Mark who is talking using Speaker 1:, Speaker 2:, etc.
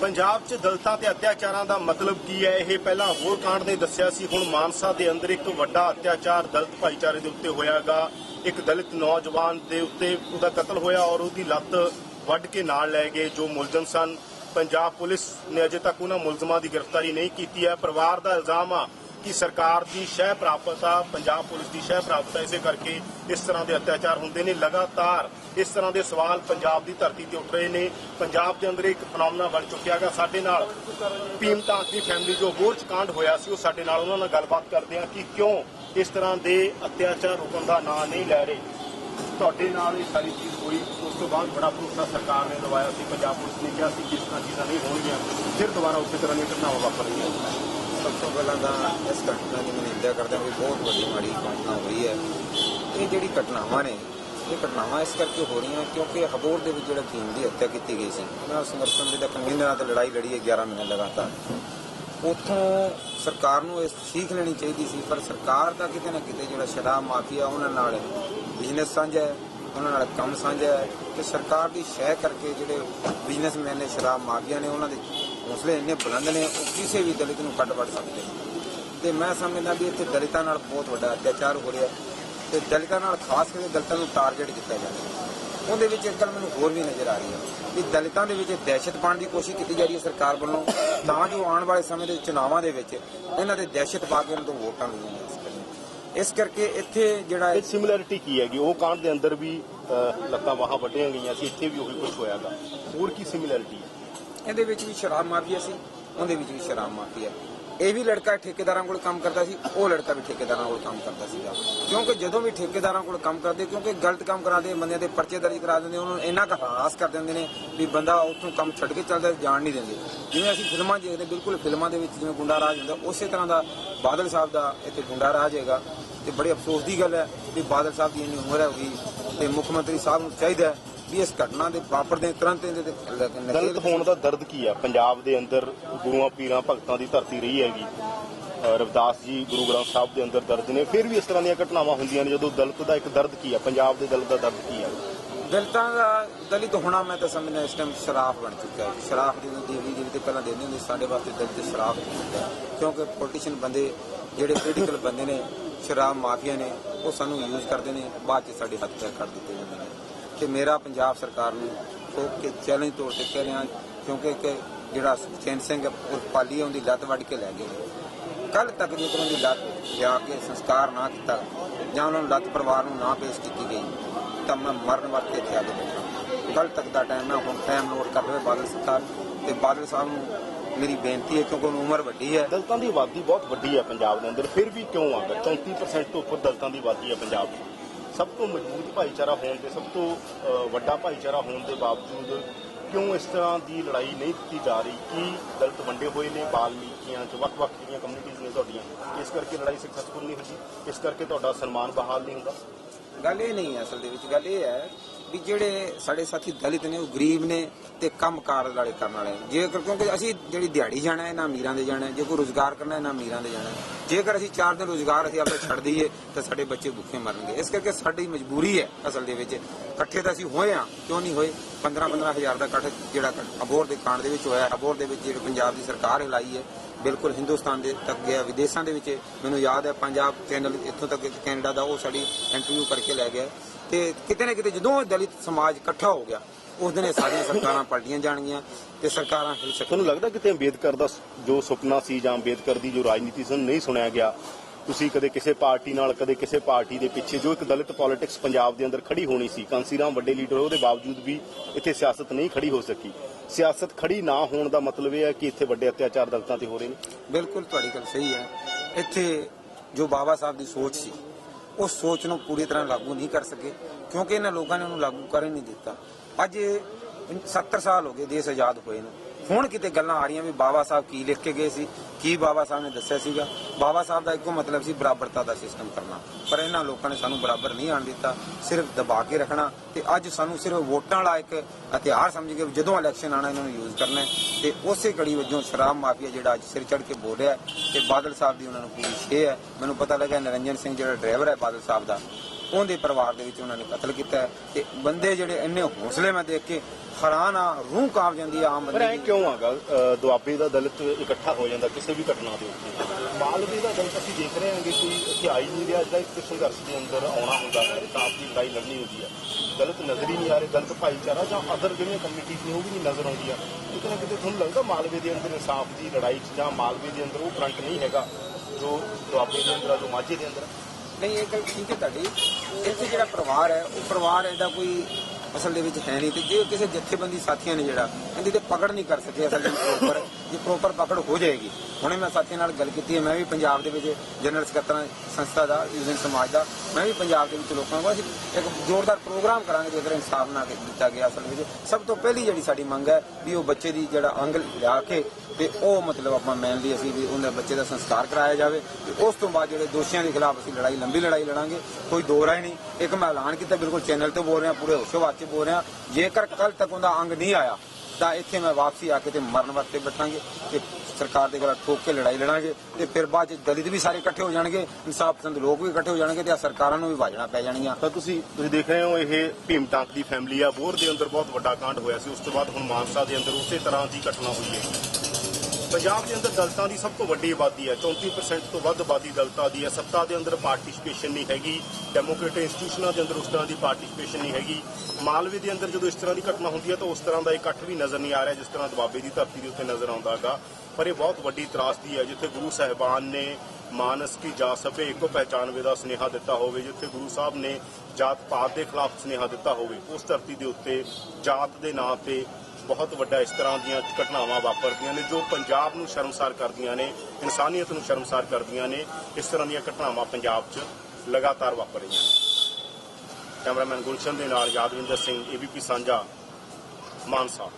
Speaker 1: ਪੰਜਾਬ 'ਚ ਦਲਤਾਂ ਤੇ ਅਤਿਆਚਾਰਾਂ ਦਾ ਮਤਲਬ ਕੀ ਹੈ? ਇਹ ਪਹਿਲਾਂ ਹੋਰ ਕਾਂਡ ਨੇ ਦੱਸਿਆ ਸੀ। ਹੁਣ ਮਾਨਸਾ ਦੇ ਅੰਦਰ ਇੱਕ ਵੱਡਾ ਅਤਿਆਚਾਰ ਦਲਤ ਭਾਈਚਾਰੇ ਦੇ ਉੱਤੇ ਹੋਇਆਗਾ। ਇੱਕ ਦਲਿਤ ਨੌਜਵਾਨ ਦੇ ਉੱਤੇ ਉਹਦਾ ਕਤਲ ਹੋਇਆ ਔਰ ਉਹਦੀ ਲੱਤ ਵੱਢ ਕੇ ਨਾਲ ਲੈ ਗਏ ਜੋ ਮੁਲਜ਼ਮ ਸਨ। ਪੰਜਾਬ ਪੁਲਿਸ ਨੇ ਅਜੇ ਤੱਕ ਉਹਨਾਂ ਮੁਲਜ਼ਮਾਂ ਦੀ ਗ੍ਰਿਫਤਾਰੀ ਨਹੀਂ ਕੀਤੀ ਹੈ। ਪਰਿਵਾਰ ਦਾ ਇਲਜ਼ਾਮ ਆ ਕਿ ਸਰਕਾਰ ਦੀ ਸ਼ਹਿ ਪ੍ਰਾਪਤ ਆ, ਪੰਜਾਬ ਪੁਲਿਸ ਦੀ ਸ਼ਹਿ ਪ੍ਰਾਪਤ ਆ, ਇਸੇ ਕਰਕੇ ਇਸ ਤਰ੍ਹਾਂ ਦੇ ਅਤਿਆਚਾਰ ਹੁੰਦੇ ਨੇ। ਲਗਾਤਾਰ ਇਸ ਤਰ੍ਹਾਂ ਦੇ ਸਵਾਲ ਪੰਜਾਬ ਦੀ ਧਰਤੀ ਤੇ ਉੱਠ ਰਹੇ ਨੇ। ਪੰਜਾਬ ਦੇ ਅੰਦਰ ਇੱਕ ਫਨੋਮਨਾ ਬਣ ਚੁੱਕਿਆ ਗਾ ਸਾਡੇ ਨਾਲ ਭੀਮਤਾਂਕ ਦੀ ਫੈਮਿਲੀ ਜੋ ਬੋਰਚ ਕਾਂਡ ਹੋਇਆ ਸੀ, ਉਹ ਸਾਡੇ ਨਾਲ ਉਹਨਾਂ ਨਾਲ ਗੱਲਬਾਤ ਕਰਦੇ ਆ ਕਿ ਕਿਉਂ ਇਸ ਤਰ੍ਹਾਂ ਦੇ ਅਤਿਆਚਾਰ ਰੁਕਣ ਦਾ ਨਾਂ ਨਹੀਂ ਲੈ ਰਹੇ। ਤੁਹਾਡੇ ਨਾਲ ਇਹ ਸਾਰੀ ਚੀਜ਼ ਹੋਈ। ਉਸ ਤੋਂ ਬਾਅਦ ਬੜਾ ਭਰੋਸਾ ਸਰਕਾਰ ਨੇ ਦਵਾਇਆ ਸੀ, ਪੰਜਾਬ ਪੁਲਿਸ ਨੇ ਕਿਹਾ ਸੀ ਕਿ ਇਸ ਤਰ੍ਹਾਂ ਚੀਜ਼ਾਂ ਨਹੀਂ ਹੋਣਗੀਆਂ। ਫਿਰ ਦੁਬਾਰਾ ਉਸੇ ਤਰ੍ਹਾਂ ਦੀਆਂ ਘਟਨਾਵਾਂ ਵਾਪਰ ਰਹੀਆਂ।
Speaker 2: ਸਭ ਤੋਂ ਪਹਿਲਾਂ ਤਾਂ ਇਸ ਘਟਨਾ ਦੀ ਮੈਂ ਨਿੰਦਿਆ ਕਰਦਾ ਵੀ ਬਹੁਤ ਵੱਡੀ ਮਾੜੀ ਘਟਨਾ ਹੋਈ ਹੈ। ਇਹ ਜਿਹੜੀ ਘਟਨਾਵਾਂ ਨੇ, ਇਹ ਘਟਨਾਵਾਂ ਇਸ ਕਰਕੇ ਹੋ ਰਹੀਆਂ ਕਿਉਂਕਿ ਹਬੋਰ ਦੇ ਵਿੱਚ ਜਿਹੜਾ ਟੀਮ ਦੀ ਹੱਤਿਆ ਕੀਤੀ ਗਈ ਸੀ, ਉਹਨਾਂ ਸੰਘਰਸ਼ ਕਮੇਟੀ ਤਾਂ ਕਨਵੀਨਰਾਂ ਤੇ ਲੜਾਈ ਲੜੀ ਹੈ 11 ਮਹੀਨੇ ਲਗਾਤਾਰ। ਉੱਥੋਂ ਸਰਕਾਰ ਨੂੰ ਇਹ ਸਿੱਖ ਲੈਣੀ ਚਾਹੀਦੀ ਸੀ, ਪਰ ਸਰਕਾਰ ਦਾ ਕਿਤੇ ਨਾ ਕਿਤੇ ਜਿਹੜਾ ਸ਼ਰਾਬ ਮਾਫੀਆ ਉਹਨਾਂ ਨਾਲ ਬਿਜ਼ਨਸ ਸਾਂਝਾ ਹੈ, ਉਹਨਾਂ ਨਾਲ ਕੰਮ ਸਾਂਝਾ ਹੈ ਤੇ ਸਰਕਾਰ ਦੀ ਸ਼ਹਿ ਕਰਕੇ ਜਿਹੜੇ ਬਿਜ਼ਨਸਮੈਨ ਨੇ ਸ਼ਰਾਬ ਮਾਫੀਆ ਨੇ, ਉਹਨਾਂ ਦੇ ਹੌਸਲੇ ਇੰਨੇ ਬੁਲੰਦ ਨੇ ਉਹ ਕਿਸੇ ਵੀ ਦਲਿਤ ਨੂੰ ਕੱਢ ਵੱਢ ਸਕਦੇ ਤੇ ਮੈਂ ਸਮਝਦਾ ਵੀ ਇੱਥੇ ਦਲਿਤਾਂ ਨਾਲ ਬਹੁਤ ਵੱਡਾ ਅਤਿਆਚਾਰ ਹੋ ਰਿਹਾ ਤੇ ਦਲਿਤਾਂ ਨਾਲ ਖਾਸ ਕਰਕੇ ਦਲਿਤਾਂ ਨੂੰ ਟਾਰਗੇਟ ਕੀਤਾ ਜਾ ਰਿਹਾ ਉਹਦੇ ਵਿੱਚ ਇੱਕ ਗੱਲ ਮੈਨੂੰ ਹੋਰ ਵੀ ਨਜ਼ਰ ਆ ਰਹੀ ਹੈ ਕਿ ਦਲਿਤਾਂ ਦੇ ਵਿੱਚ ਦਹਿਸ਼ਤ ਪਾਉਣ ਦੀ ਕੋਸ਼ਿਸ਼ ਕੀਤੀ ਜਾ ਰਹੀ ਹੈ ਸਰਕਾਰ ਵੱਲੋਂ ਤਾਂ ਜੋ ਆਉਣ ਵਾਲੇ ਸਮੇਂ ਦੇ ਚੁਣਾਵਾਂ ਦੇ ਵਿੱਚ ਇਹਨਾਂ ਦੇ ਦਹਿਸ਼ਤ ਪਾ ਕੇ ਉਹਨਾਂ ਤੋਂ ਵੋਟਾਂ ਲਈਆਂ ਇਸ ਕਰਕੇ ਇੱਥੇ ਜਿਹੜਾ
Speaker 1: ਇਹ ਸਿਮਿਲੈਰਿਟੀ ਕੀ ਹੈਗੀ? ਉਹ ਕਾਂਡ ਦੇ ਅੰਦਰ ਵੀ ਅਹ, ਲੱਤਾਂ ਬਾਹਾਂ ਵੱਢੀਆਂ ਗਈਆਂ ਸੀ ਇੱਥੇ ਵੀ ਉਹੀ ਕੁਝ ਹੋਇਆਗਾ। ਹੋਰ ਕੀ ਸਿਮਿਲੈਰਿਟੀ ਹੈ?
Speaker 2: ਇਹਦੇ ਵਿੱਚ ਵੀ ਸ਼ਰਾਬ ਮਾਫੀਆ ਸੀ, ਉਹਦੇ ਵਿੱਚ ਵੀ ਸ਼ਰਾਬ ਮਾਫੀਆ ਇਹ ਵੀ ਲੜਕਾ ਠੇਕੇਦਾਰਾਂ ਕੋਲ ਕੰਮ ਕਰਦਾ ਸੀ, ਉਹ ਲੜਕਾ ਵੀ ਠੇਕੇਦਾਰਾਂ ਕੋਲ ਕੰਮ ਕਰਦਾ ਸੀਗਾ। ਕਿਉਂਕਿ ਜਦੋਂ ਵੀ ਠੇਕੇਦਾਰਾਂ ਕੋਲ ਕੰਮ ਕਰਦੇ, ਕਿਉਂਕਿ ਗਲਤ ਕੰਮ ਕਰਾਦੇ ਬੰਦਿਆਂ ਦੇ ਪਰਚੇ ਦਰਜ ਕਰਾ ਦਿੰਦੇ, ਉਹਨਾਂ ਨੂੰ ਇੰਨਾ ਕੁ ਹਰਾਸ ਕਰ ਦਿੰਦੇ ਨੇ ਵੀ ਬੰਦਾ ਉੱਥੋਂ ਕੰਮ ਛੱਡ ਕੇ ਚੱਲਦਾ, ਜਾਣ ਨਹੀਂ ਦਿੰਦੇ। ਜਿਵੇਂ ਅਸੀਂ ਫਿਲਮਾਂ ਦੇਖਦੇ, ਬਿਲਕੁਲ ਫਿਲਮਾਂ ਦੇ ਵਿੱਚ ਜਿਵੇਂ ਗੁੰਡਾ ਰਾਜ ਹੁੰਦਾ, ਉਸੇ ਤਰ੍ਹਾਂ ਦਾ ਬਾਦਲ ਸਾਹਿਬ ਦਾ ਇੱਥੇ ਗੁੰਡਾ ਰਾਜ ਹੈਗਾ। ਤੇ ਬੜੇ ਅਫਸੋਸ ਦੀ ਗੱਲ ਹੈ ਵੀ ਬਾਦਲ ਸਾਹਿਬ ਦੀ ਇੰਨੀ ਉਮਰ ਹੋ ਗਈ ਤੇ ਮੁੱਖ ਮੰਤਰੀ ਸਾਹਿਬ ਨੂੰ ਚਾਹੀਦਾ ਹੈ ਵੀ ਇਸ ਘਟਨਾ ਦੇ ਵਾਪਰਦੇ ਤੁਰੰਤ ਇਹਦੇ ਤੇ
Speaker 1: ਦਲਿਤ ਹੋਣ ਦਾ ਦਰਦ ਕੀ ਹੈ ਪੰਜਾਬ ਦੇ ਅੰਦਰ ਗੁਰੂਆਂ ਪੀਰਾਂ ਭਗਤਾਂ ਦੀ ਧਰਤੀ ਰਹੀ ਹੈਗੀ। ਰਵਿਦਾਸ ਜੀ ਗੁਰੂ ਗ੍ਰੰਥ ਸਾਹਿਬ ਦੇ ਅੰਦਰ ਦਰਜ ਨੇ। ਫਿਰ ਵੀ ਇਸ ਤਰ੍ਹਾਂ ਦੀਆਂ ਘਟਨਾਵਾਂ ਹੁੰਦੀਆਂ ਨੇ ਜਦੋਂ ਦਲਿਤ ਦਾ ਇੱਕ ਦਰਦ ਕੀ ਹੈ ਪੰਜਾਬ ਦੇ ਦਲਿਤ ਦਾ ਦਰਦ ਕੀ ਹੈ
Speaker 2: ਦਲਿਤਾਂ ਦਾ ਦਲਿਤ ਹੋਣਾ ਮੈਂ ਤਾਂ ਸਮਝਦਾ ਇਸ ਟਾਈਮ ਸ਼ਰਾਫ ਬਣ ਚੁੱਕਾ ਹੈ ਸ਼ਰਾਫ ਦੀ ਦੇਵੀ ਦੇਵੀ ਤੇ ਪਹਿਲਾਂ ਦੇਣੀ ਹੁੰਦੀ ਸਾਡੇ ਵਾਸਤੇ ਦਲਿਤ ਸ਼ਰਾਫ ਹੋ ਚੁੱਕਾ ਹੈ ਕਿਉਂਕਿ ਪੋਲੀਟੀਸ਼ੀਅਨ ਬੰਦੇ ਜਿਹੜੇ ਪੋਲੀਟੀਕਲ ਬੰਦੇ ਨੇ ਸ਼ਰਾਬ ਮਾਫੀਆ ਨੇ ਉਹ ਸਾਨੂੰ ਯੂਜ਼ ਕਰਦੇ ਨੇ ਬਾਅਦ ਚ ਸਾਡੇ ਹੱਥ ਪੈਰ ਕੱਢ ਦਿੱਤੇ ਜਾਂਦੇ ਨੇ। ਤੇ ਮੇਰਾ ਪੰਜਾਬ ਸਰਕਾਰ ਨੂੰ ਠੋਕ ਕੇ ਚੈਲੰਜ ਤੌਰ ਤੇ ਕਹਿ ਰਿਹਾ ਕਿਉਂਕਿ ਇੱਕ ਜਿਹੜਾ ਸੁਖਚੈਨ ਸਿੰਘ ਉਰਫ ਪਾਲੀ ਹੈ, ਉਹਦੀ ਲੱਤ ਵੱਢ ਕੇ ਲੈ ਗਏ ਕੱਲ ਤੱਕ ਜੇਕਰ ਉਹਦੀ ਲੱਤ ਜਾ ਕੇ ਸੰਸਕਾਰ ਨਾ ਕੀਤਾ ਜਾਂ ਉਹਨਾਂ ਨੂੰ ਲੱਤ ਪਰਿਵਾਰ ਨੂੰ ਨਾ ਪੇਸ਼ ਕੀਤੀ ਗਈ, ਤਾਂ ਮੈਂ ਮਰਨ ਵਰਤੇ ਇੱਥੇ ਆ ਕੇ ਬੈਠਾ। ਕੱਲ ਤੱਕ ਦਾ ਟਾਈਮ ਹੈ ਹੁਣ ਟਾਈਮ ਨੋਟ ਕਰ ਰਹੇ ਬਾਦਲ ਸਰਕਾਰ ਤੇ ਬਾਦਲ ਸਾਹਿਬ ਨੂੰ ਮੇਰੀ ਬੇਨਤੀ ਹੈ, ਕਿਉਂਕਿ ਉਹਨੂੰ ਉਮਰ ਵੱਡੀ ਹੈ।
Speaker 1: ਦਲਤਾਂ ਦੀ ਆਬਾਦੀ ਬਹੁਤ ਵੱਡੀ ਹੈ ਪੰਜਾਬ ਦੇ ਅੰਦਰ, ਫਿਰ ਵੀ ਕਿਉਂ ਆਗਾ 34% ਤੋਂ ਉੱਪਰ ਦਲਤਾਂ ਦੀ ਆਬਾਦੀ ਹੈ ਪੰਜਾਬ 'ਚ ਸਭ ਤੋਂ ਮਜ਼ਬੂਤ ਭਾਈਚਾਰਾ ਹੋਣ ਤੇ, ਸਭ ਤੋਂ ਵੱਡਾ ਭਾਈਚਾਰਾ ਹੋਣ ਦੇ ਬਾਵਜੂਦ ਕਿਉਂ ਇਸ ਤਰ੍ਹਾਂ ਦੀ ਲੜਾਈ ਨਹੀਂ ਦਿੱਤੀ ਜਾ ਰਹੀ? ਕੀ ਗਲਤ ਵੰਡੇ ਹੋਏ ਨੇ ਬਾਲਮੀਕੀਆਂ 'ਚ? ਵੱਖ-ਵੱਖ ਜਿਹੜੀਆਂ ਕਮਿਊਨਿਟੀਆਂ ਨੇ ਤੁਹਾਡੀਆਂ, ਇਸ ਕਰਕੇ ਲੜਾਈ ਸਕਸੈਸਫੁਲ ਨਹੀਂ ਹੁੰਦੀ ਇਸ ਕਰਕੇ ਤੁਹਾਡਾ ਸਨਮਾਨ ਬਹਾਲ ਨਹੀਂ ਹੁੰਦਾ?
Speaker 2: ਗੱਲ ਇਹ ਨਹੀਂ ਹੈ ਅਸਲ ਦੇ ਵਿੱਚ, ਗੱਲ ਇਹ ਹੈ ਵੀ ਜਿਹੜੇ ਸਾਡੇ ਸਾਥੀ ਦਲਿਤ ਨੇ ਉਹ ਗਰੀਬ ਨੇ ਤੇ ਕੰਮਕਾਰ ਵਾਲੇ ਕਰਨ ਵਾਲੇ। ਜੇਕਰ ਕਿਉਂਕਿ ਅਸੀਂ ਜਿਹੜੀ ਦਿਹਾੜੀ ਜਾਣਾ ਹੈ ਨਾ ਅਮੀਰਾਂ ਦੇ ਜਾਣਾ ਹੈ, ਜੇ ਕੋਈ ਰੋਜ਼ਗਾਰ ਕਰਨਾ ਹੈ ਨਾ ਅਮੀਰਾਂ ਦੇ ਜਾਣਾ ਜੇਕਰ ਅਸੀਂ ਚਾਰ ਦਿਨ ਰੋਜ਼ਗਾਰ ਅਸੀਂ ਆਪਣਾ ਛੱਡ ਦਈਏ ਤਾਂ ਸਾਡੇ ਬੱਚੇ ਭੁੱਖੇ ਮਰਨਗੇ। ਇਸ ਕਰਕੇ ਸਾਡੀ ਮਜਬੂਰੀ ਹੈ ਅਸਲ ਦੇ ਵਿੱਚ। ਇਕੱਠੇ ਤਾਂ ਅਸੀਂ ਹੋਏ ਆ ਕਿਉਂ ਨਹੀਂ ਹੋਏ? 15 15 ਹਜ਼ਾਰ ਦਾ ਇਕੱਠ ਜਿਹੜਾ ਅਬੋਰ ਦੇ ਕਾਂਡ ਦੇ ਵਿੱਚ ਹੋਇਆ ਅਬੋਰ ਦੇ ਵਿੱਚ ਜਿਹੜੀ ਪੰਜਾਬ ਦੀ ਸਰਕਾਰ ਹਿਲਾਈ ਹੈ ਬਿਲਕੁਲ ਹਿੰਦੁਸਤਾਨ ਦੇ ਤੱਕ ਗਿਆ ਵਿਦੇਸ਼ਾਂ ਦੇ ਵਿੱਚ। ਮੈਨੂੰ ਯਾਦ ਹੈ ਪੰਜਾਬ ਚੈਨਲ ਇੱਥੋਂ ਤੱਕ ਕੈਨੇਡਾ ਦਾ ਉਹ ਸਾਡੀ ਇੰਟਰਵਿਊ ਕਰਕੇ ਲੈ ਗਿਆ ਤੇ ਕਿਤੇ ਨਾ ਕਿਤੇ ਜਦੋਂ ਦਲਿਤ ਸਮਾਜ ਇਕੱਠਾ ਹੋ ਗਿਆ ਉਸ ਦਿਨ ਇਹ ਸਾਰੀਆਂ ਸਰਕਾਰਾਂ ਪਲਟੀਆਂ ਜਾਣਗੀਆਂ ਤੇ ਸਰਕਾਰਾਂ ਹਿਲ
Speaker 1: ਤੁਹਾਨੂੰ
Speaker 2: ਸਕਣਗੀਆਂ
Speaker 1: ਲੱਗਦਾ ਕਿਤੇ ਅੰਬੇਦਕਰ ਦਾ ਜੋ ਸੁਪਨਾ ਸੀ ਜਾਂ ਅੰਬੇਦਕਰ ਦੀ ਜੋ ਰਾਜਨੀਤੀ ਸੀ ਨਹੀਂ ਸੁਣਿਆ ਗਿਆ? ਤੁਸੀਂ ਕਦੇ ਕਿਸੇ ਪਾਰਟੀ ਨਾਲ ਕਦੇ ਕਿਸੇ ਪਾਰਟੀ ਦੇ ਪਿੱਛੇ ਜੋ ਇੱਕ ਦਲਿਤ ਪੋਲਿਟਿਕਸ ਪੰਜਾਬ ਦੇ ਅੰਦਰ ਖੜੀ ਹੋਣੀ ਸੀ ਕਾਂਸੀ ਰਾਮ ਵੱਡੇ ਲੀਡਰ ਉਹਦੇ ਬਾਵਜੂਦ ਵੀ ਇੱਥੇ ਸਿਆਸਤ ਨਹੀਂ ਖੜੀ ਹੋ ਸਕੀ। ਸਿਆਸਤ ਖੜੀ ਨਾ ਹੋਣ ਦਾ ਮਤਲਬ ਇਹ ਹੈ ਕਿ ਇੱਥੇ ਵੱਡੇ ਅਤਿਆਚਾਰ ਦਲਿਤਾਂ ਤੇ ਹੋ ਰਹੇ ਨੇ।
Speaker 2: ਬਿਲਕੁਲ ਤੁਹਾਡੀ ਗੱਲ ਸਹੀ ਹੈ। ਇੱਥੇ ਜੋ ਬਾਬਾ ਸਾਹਿਬ ਦੀ ਸੋਚ ਸੀ ਉਸ ਸੋਚ ਨੂੰ ਪੂਰੀ ਤਰ੍ਹਾਂ ਲਾਗੂ ਨਹੀਂ ਕਰ ਸਕੇ, ਕਿਉਂਕਿ ਇਹਨਾਂ ਲੋਕਾਂ ਨੇ ਉਹਨੂੰ ਲਾਗੂ ਕਰਨ ਨਹੀਂ ਦਿੱਤਾ। ਅੱਜ ਇਹ 70 ਸਾਲ ਹੋ ਗਏ ਦੇਸ਼ ਆਜ਼ਾਦ ਹੋਏ ਨੂੰ। ਹੁਣ ਕਿਤੇ ਗੱਲਾਂ ਆ ਰਹੀਆਂ ਵੀ ਬਾਬਾ ਸਾਹਿਬ ਕੀ ਲਿਖ ਕੇ ਗਏ ਸੀ, ਕੀ ਬਾਬਾ ਸਾਹਿਬ ਨੇ ਦੱਸਿਆ ਸੀਗਾ। ਬਾਬਾ ਸਾਹਿਬ ਦਾ ਇੱਕੋ ਮਤਲਬ ਸੀ ਬਰਾਬਰਤਾ ਦਾ ਸਿਸਟਮ ਕਰਨਾ। ਪਰ ਇਹਨਾਂ ਲੋਕਾਂ ਨੇ ਸਾਨੂੰ ਬਰਾਬਰ ਨਹੀਂ ਆਣ ਦਿੱਤਾ, ਸਿਰਫ ਦਬਾ ਕੇ ਰੱਖਣਾ ਤੇ ਅੱਜ ਸਾਨੂੰ ਸਿਰਫ ਵੋਟਾਂ ਵਾਲਾ ਇੱਕ ਹਥਿਆਰ ਸਮਝ ਕੇ ਜਦੋਂ ਇਲੈਕਸ਼ਨ ਆਣਾ ਇਹਨਾਂ ਨੂੰ ਯੂਜ਼ ਕਰਨਾ ਤੇ ਉਸੇ ਕੜੀ ਵਜੋਂ ਸ਼ਰਾਬ ਮਾਫੀਆ ਜਿਹੜਾ ਅੱਜ ਸਿਰ ਚੜ ਕੇ ਬੋਲ ਰਿਹਾ ਤੇ ਬਾਦਲ ਸਾਹਿਬ ਦੀ ਉਹਨਾਂ ਨੂੰ ਪੂਰੀ ਛੇ ਹੈ। ਮੈਨੂੰ ਪਤਾ ਲੱਗਾ ਨਿਰੰਜਨ ਸਿੰਘ ਜਿਹੜਾ ਡਰਾਈਵਰ ਹੈ ਬਾਦਲ ਸਾਹਿਬ ਦਾ ਉਹਦੇ ਪਰਿਵਾਰ ਦੇ ਵਿੱਚ ਉਹਨਾਂ ਨੇ ਕਤਲ ਕੀਤਾ ਤੇ ਬੰਦੇ ਜਿਹੜੇ ਇੰਨੇ ਹੌਸਲੇ ਮੈਂ ਦੇਖ ਕੇ ਹੈਰਾਨ ਆ ਰੂਹ ਕਾਂਪ ਜਾਂਦੀ ਆ ਆਮ
Speaker 1: ਪਰ
Speaker 2: ਬੰਦੇ
Speaker 1: ਐ
Speaker 2: ਦੀ।
Speaker 1: ਕਿਉਂ ਆਗਾ ਦੁਆਬੇ ਦਾ ਦਲਿਤ ਇਕੱਠਾ ਹੋ ਜਾਂਦਾ ਕਿਸੇ ਵੀ ਘਟਨਾ ਦੇ ਉੱਤੇ। ਮਾਲਵੇ ਦਾ ਦਲਿਤ ਅਸੀਂ ਦੇਖ ਰਹੇ ਹਾਂਗੇ ਕੋਈ ਹੀ ਨਹੀਂ ਰਿਹਾ ਜਿਹਦਾ ਇੱਕ ਸੰਘਰਸ਼ ਦੇ ਅੰਦਰ ਆਉਣਾ ਹੁੰਦਾ ਹੈ ਤਾਂ ਆਪਦੀ ਲੜਾਈ ਲੜਨੀ ਹੁੰਦੀ ਹੈ। ਦਲਿਤ ਨਜ਼ਰ ਹੀ ਨਹੀਂ ਆ ਰਹੇ ਦਲਿਤ ਭਾਈਚਾਰਾ ਜਾਂ ਅਦਰ ਜਿਹੜੀਆਂ ਕਮਿਊਨਿਟੀਜ਼ ਨੇ ਉਹ ਵੀ ਨਹੀਂ ਨਜ਼ਰ ਆਉਂਦੀਆਂ। ਕਿਤੇ ਨਾ ਕਿਤੇ ਤੁਹਾਨੂੰ ਲੱਗਦਾ ਮਾਲਵੇ ਦੇ ਅੰਦਰ ਇਨਸਾਫ ਦੀ ਲੜਾਈ 'ਚ ਜਾਂ ਮਾਲਵੇ ਦੇ ਅੰਦਰ ਉਹ ਕਰੰਟ ਨਹੀਂ ਹੈਗਾ ਜੋ ਦੁਆਬੇ ਦੇ ਅੰਦਰ ਆ ਜੋ ਮਾਝੇ ਦੇ ਅੰਦਰ?
Speaker 2: ਨਹੀਂ ਇਹ ਗੱਲ ਠੀਕ ਹੈ ਤੁਹਾਡੀ। ਇੱਥੇ ਜਿਹੜਾ ਪਰਿਵਾਰ ਹੈ ਉਹ ਪਰਿਵਾਰ ਇਹਦਾ ਕੋਈ ਅਸਲ ਦੇ ਵਿੱਚ ਹੈ ਨਹੀਂ ਤੇ ਜੇ ਕਿਸੇ ਜਥੇਬੰਦੀ ਸਾਥੀਆਂ ਨੇ ਜਿਹੜਾ ਇਹਦੀ ਤੇ ਪਕੜ ਨਹੀਂ ਕਰ ਸਕੇ ਅਸਲ ਦੇ ਪ੍ਰੋਪਰ ਜੇ ਪ੍ਰੋਪਰ ਪਕੜ ਹੋ ਜਾਏਗੀ। ਹੁਣੇ ਮੈਂ ਸਾਥੀਆਂ ਨਾਲ ਗੱਲ ਕੀਤੀ ਹੈ, ਮੈਂ ਵੀ ਪੰਜਾਬ ਦੇ ਵਿੱਚ ਜਨਰਲ ਸਕੱਤਰ ਸੰਸਥਾ ਦਾ ਯੂਜ਼ਨ ਸਮਾਜ ਦਾ, ਮੈਂ ਵੀ ਪੰਜਾਬ ਦੇ ਵਿੱਚ ਲੋਕਾਂ ਨੂੰ ਇੱਕ ਜ਼ੋਰਦਾਰ ਪ੍ਰੋਗਰਾਮ ਕਰਾਂਗੇ ਜੇਕਰ ਇਨਸਾਫ ਨਾ ਦਿੱਤਾ ਗਿਆ ਅਸਲ ਵਿੱਚ। ਸਭ ਤੋਂ ਪਹਿਲੀ ਜਿਹੜੀ ਸਾਡੀ ਮੰਗ ਹੈ ਵੀ ਉਹ ਬੱਚੇ ਦੀ ਜਿਹੜਾ ਅੰਗ ਲਿਆ ਕੇ ਤੇ ਉਹ ਮਤਲਬ ਆਪਾਂ ਮੈਨ ਅਸੀਂ ਵੀ ਉਹਨਾਂ ਬੱਚੇ ਦਾ ਸੰਸਕਾਰ ਕਰਾਇਆ ਜਾਵੇ ਤੇ ਉਸ ਤੋਂ ਬਾਅਦ ਜਿਹੜੇ ਦੋਸ਼ੀਆਂ ਦੇ ਖਿਲਾਫ ਅਸੀਂ ਲੜਾਈ, ਲੰਬੀ ਲੜਾਈ ਲੜਾਂਗੇ, ਕੋਈ ਦੋ ਰਾਏ ਨਹੀਂ। ਇੱਕ ਮੈਂ ਐਲਾਨ ਕੀਤਾ, ਬਿਲਕੁਲ ਚੈਨਲ ਤੇ ਬੋਲ ਰਿਹਾ, ਪੂਰੇ ਹੋਸ਼ੋਵਾਦ ਚ ਬੋਲ ਰਿਹਾ। ਜੇਕਰ ਕੱਲ ਤੱਕ ਉਹਦਾ ਅੰਗ ਨਹੀਂ ਆਇਆ, ਤਾਂ ਇੱਥੇ ਮੈਂ ਵਾਪਸੀ ਆ ਕੇ ਤੇ ਮਰਨ ਵਾਸਤੇ ਬੈਠਾਂਗੇ ਤੇ ਸਰਕਾਰ ਦੇ ਗਲਾ ਠੋਕ ਕੇ ਲੜਾਈ ਲੜਾਂਗੇ ਤੇ ਫਿਰ ਬਾਅਦ ਚ ਦਲਿਤ ਵੀ ਸਾਰੇ ਇਕੱਠੇ ਹੋ ਜਾਣਗੇ ਇਨਸਾਫ ਪਸੰਦ ਲੋਕ ਵੀ ਇਕੱਠੇ ਹੋ ਜਾਣਗੇ ਤੇ ਆਹ ਸਰਕਾਰਾਂ ਨੂੰ ਵੀ ਵਾਜਣਾ ਪੈ ਜਾਣਗੀਆਂ।
Speaker 1: ਤਾਂ ਤੁਸੀਂ ਤੁਸੀਂ ਦੇਖ ਰਹੇ ਹੋ, ਇਹ ਭੀਮ ਟਾਂਕ ਦੀ ਫੈਮਿਲੀ ਆ, ਬੋਰ ਦੇ ਅੰਦਰ ਬਹੁਤ ਵੱਡਾ ਕਾਂਡ ਹੋਇਆ ਸੀ, ਉਸ ਤੋਂ ਬਾਅਦ ਹੁਣ ਮਾਨਸਾ ਦੇ ਅੰਦਰ ਉਸੇ ਤਰ੍ਹਾਂ ਦੀ ਘਟਨਾ ਹੋਈ ਹੈ। ਪੰਜਾਬ ਦੇ ਅੰਦਰ ਦਲਿਤਾਂ ਦੀ ਸਭ ਤੋਂ ਵੱਡੀ ਆਬਾਦੀ ਹੈ। 34% ਤੋਂ ਵੱਧ ਆਬਾਦੀ ਦਲਿਤਾਂ ਦੀ ਹੈ। ਸੱਤਾ ਦੇ ਅੰਦਰ ਪਾਰਟਿਸਿਪੇਸ਼ਨ ਨਹੀਂ ਹੈਗੀ। ਡੈਮੋਕ੍ਰੇਟਿਕ ਇੰਸਟੀਟਿਊਸ਼ਨਾਂ ਦੇ ਅੰਦਰ ਉਸ ਤਰ੍ਹਾਂ ਦੀ ਪਾਰਟਿਸਿਪੇਸ਼ਨ ਨਹੀਂ ਹੈਗੀ। ਮਾਲਵੇ ਦੇ ਅੰਦਰ ਜਦੋਂ ਇਸ ਤਰ੍ਹਾਂ ਦੀ ਘਟਨਾ ਹੁੰਦੀ ਹੈ ਤਾਂ ਉਸ ਤਰ੍ਹਾਂ ਦਾ ਇਕੱਠ ਵੀ ਨਜ਼ਰ ਨਹੀਂ ਆ ਰਿਹਾ, ਜਿਸ ਤਰ੍ਹਾਂ ਦੁਆਬੇ ਦੀ ਧਰਤੀ ਦੇ ਉੱਤੇ ਨਜ਼ਰ ਆਉਂਦਾ ਹੈਗਾ। ਪਰ ਇਹ ਬਹੁਤ ਵੱਡੀ ਤਰਾਸਦੀ ਹੈ, ਜਿੱਥੇ ਗੁਰੂ ਸਾਹਿਬਾਨ ਨੇ ਮਾਨਸ ਕੀ ਜਾ ਸਭੇ ਇੱਕੋ ਪਹਿਚਾਨਵੇ ਦਾ ਸੁਨੇਹਾ ਦਿੱਤਾ ਹੋਵੇ, ਜਿੱਥੇ ਗੁਰੂ ਸਾਹਿਬ ਨੇ ਜਾਤ ਪਾਤ ਦੇ ਖਿਲਾਫ ਸੁਨੇਹਾ ਦਿੱਤਾ ਹੋਵੇ। ਉਸ ਧਰਤੀ ਦੇ ਉੱਤੇ ਜਾਤ ਦੇ ਨਾਂ ਤੇ ਬਹੁਤ ਵੱਡਾ ਇਸ ਤਰ੍ਹਾਂ ਦੀਆਂ ਘਟਨਾਵਾਂ ਵਾਪਰਦੀਆਂ ਨੇ ਜੋ ਪੰਜਾਬ ਨੂੰ ਸ਼ਰਮਸਾਰ ਕਰਦੀਆਂ ਨੇ, ਇਨਸਾਨੀਅਤ ਨੂੰ ਸ਼ਰਮਸਾਰ ਕਰਦੀਆਂ ਨੇ, ਇਸ ਤਰ੍ਹਾਂ ਦੀਆਂ ਘਟਨਾਵਾਂ ਪੰਜਾਬ 'ਚ ਲਗਾਤਾਰ ਵਾਪਰ ਰਹੀਆਂ ਨੇ। ਕੈਮਰਾਮੈਨ ਗੁਲਸ਼ਨ ਦੇ ਨਾਲ ਯਾਦਵਿੰਦਰ ਸਿੰਘ, ਏਬੀਪੀ ਸਾਂਝਾ, ਮਾਨਸਾ।